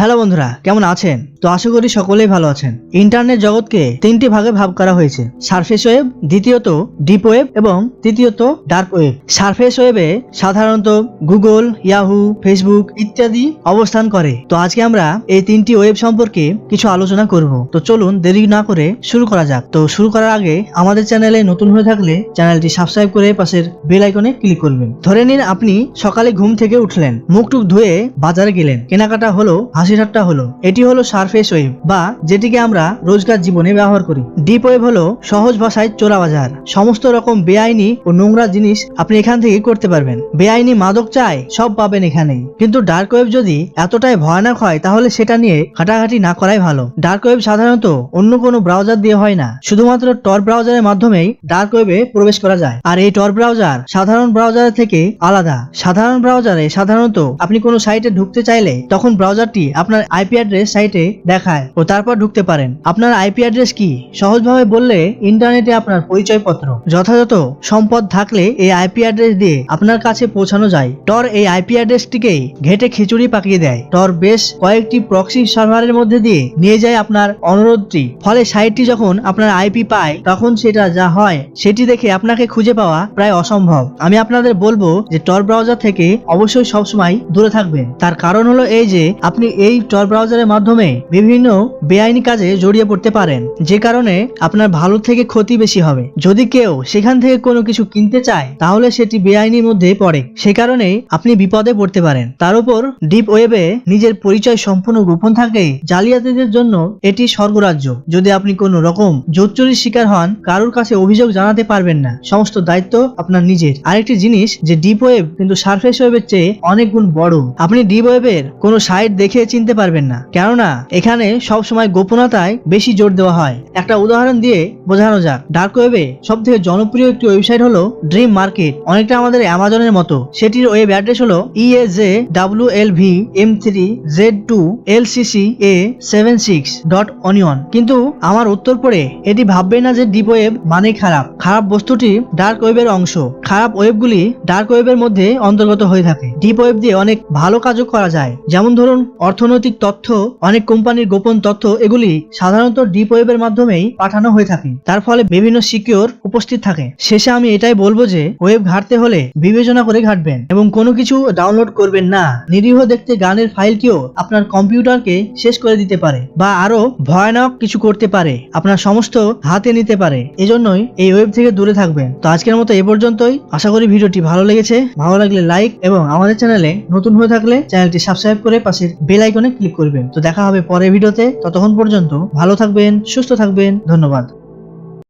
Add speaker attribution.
Speaker 1: Hello বন্ধুরা, কেমন আছেন? তো আশা করি সকলেই ভালো আছেন। ইন্টারনেট জগৎকে তিনটি ভাগে ভাগ করা হয়েছে। সারফেস ওয়েব, দ্বিতীয়ত ডিপ ওয়েব এবং তৃতীয়ত ডার্ক ওয়েব। সারফেস ওয়েবে সাধারণত গুগল, ইয়াহু, ফেসবুক ইত্যাদি অবস্থান করে। তো আজকে আমরা এই তিনটি ওয়েব সম্পর্কে কিছু আলোচনা করব। তো চলুন দেরি না করে শুরু করা যাক। তো শুরু করার আগে আমাদের চ্যানেলে নতুন হয়ে থাকলে চ্যানেলটি সাবস্ক্রাইব করে পাশের বেল আইকনে ক্লিক করবেন। ধরে নিন আপনি সকালে ঘুম থেকে উঠলেন, মুখ টুক ধুয়ে বাজারে গেলেন। কেনাকাটা হলো হাসি ঠাট্টা হলো, এটি হলো সারফেস ওয়েব বা যেটিকে আমরা রোজকার জীবনে ব্যবহার করি। ডিপ ওয়েব হলো সহজ ভাষায় চোরা বাজার। সমস্ত রকম বেআইনি ও নোংরা জিনিস আপনি এখান থেকে করতে পারবেন। বেআইনি মাদক চায় সব পাবেন এখানে। কিন্তু ডার্ক ওয়েব যদি এতটাই ভয়ানক হয়, তাহলে সেটা নিয়ে ঘাটাঘাটি না করাই ভালো। ডার্ক ওয়েব সাধারণত অন্য কোনো ব্রাউজার দিয়ে হয় না। শুধুমাত্র টর ব্রাউজারের মাধ্যমেই ডার্ক ওয়েবে প্রবেশ করা যায়। আর এই টর ব্রাউজার সাধারণ ব্রাউজারের থেকে আলাদা। সাধারণ ব্রাউজারে সাধারণত আপনি কোনো সাইটে ঢুকতে চাইলে তখন ব্রাউজারটি আপনার আইপি অ্যাড্রেস সাইটে দেখায় ও তারপর ঢুকতে পারেন। আপনার আইপি অ্যাড্রেস কি? সহজভাবে বললে ইন্টারনেটে আপনার পরিচয়পত্র, যথাযথ সম্পদ থাকলে এই আইপি অ্যাড্রেস দিয়ে আপনার কাছে পৌঁছানো যায়। টর এই আইপি অ্যাড্রেসটিকেই ঘেটে খিচুড়ি পাকিয়ে দেয়। টর বেশ কয়েকটি প্রক্সি সার্ভারের মধ্যে দিয়ে নিয়ে যায় আপনার অনুরোধটি। ফলে সাইটটি যখন আপনার আইপি পায়, তখন সেটা যা হয়, সেটি দেখে আপনাকে খুঁজে পাওয়া প্রায় অসম্ভব। আমি আপনাদের বলব যে টর ব্রাউজার থেকে অবশ্যই সবসময় দূরে থাকবেন। তার কারণ হলো এই যে, আপনি এই টর ব্রাউজারের মাধ্যমে বিভিন্ন বেআইনি কাজে জড়িয়ে পড়তে পারেন, যে কারণে আপনার ভালো থেকে ক্ষতি বেশি হবে। যদি কেউ সেখান থেকে কোনো কিছু কিনতে চায়, তাহলে সেটি বেআইনির মধ্যে পড়ে। সে কারণে আপনি বিপদে পড়তে পারেন। তার উপর ডিপ ওয়েবে নিজের পরিচয় সম্পূর্ণ গোপন থাকে জালিয়াতিদের জন্য এটি স্বর্গরাজ্য। যদি আপনি কোনো রকম জোচ্চুরির শিকার হন, কারোর কাছে অভিযোগ জানাতে পারবেন না। সমস্ত দায়িত্ব আপনার নিজের। আরেকটি জিনিস যে ডিপ ওয়েব কিন্তু সারফেস ওয়েবের চেয়ে অনেক গুণ বড়। আপনি ডিপ ওয়েবের কোনো সাইট দেখে চিনতে পারবেন না। কেননা, এখানে সব সময় গোপনতায় বেশি জোর দেওয়া হয়। একটা উদাহরণ দিয়ে বোঝানো যাক। ডার্ক ওয়েবে সব থেকে জনপ্রিয় একটি ওয়েবসাইট হলো ড্রিম মার্কেট। অনেকটা আমাদের অ্যামাজনের মতো। সেটির ওয়েব অ্যাড্রেস হলো E EAJ W L V M three Z two L CC A seven six dot onion কিন্তু আমার উত্তর পড়ে, এটি ভাববে না যে ডিপ ওয়েব মানেই খারাপ। খারাপ বস্তুটি ডার্ক ওয়েবের অংশ। খারাপ ওয়েবগুলি ডার্ক ওয়েবের মধ্যে অন্তর্গত হয়ে থাকে। ডিপ ওয়েব দিয়ে অনেক ভালো কাজও করা যায়। যেমন ধরুন অর্থনৈতিক তথ্য, অনেক কোম্পানির গোপন তথ্য এগুলি সাধারণত ডিপ ওয়েবের মাধ্যমেই পাঠানো হয়ে থাকে। তার ফলে বিভিন্ন সিকিউর উপস্থিত থাকে। শেষে আমি এটাই বলব যে ওয়েব ঘাটতে হলে বিবেচনা করে ঘাটবেন এবং কোনো কিছু ডাউনলোড করবেন না। নিরীহ দেখতে গানের ফাইলকেও আপনার কম্পিউটারকে শেষ করে দিতে পারে বা আরও ভয়ানক কিছু করতে পারে। আপনার সমস্ত হাতে নিতে পারে। এজন্যই এই ওয়েব থেকে দূরে থাকবেন। তো আজকের মতো এ পর্যন্তই। আশা করি ভিডিওটি ভালো লেগেছে। ভালো লাগলে লাইক এবং আমাদের চ্যানেলে নতুন হয়ে থাকলে চ্যানেলটি সাবস্ক্রাইব করে পাশের বেল আইকনে ক্লিক করবেন। তো দেখা হবে পরের ভিডিওতে। ততক্ষণ পর্যন্ত ভালো থাকবেন, সুস্থ থাকবেন। ধন্যবাদ।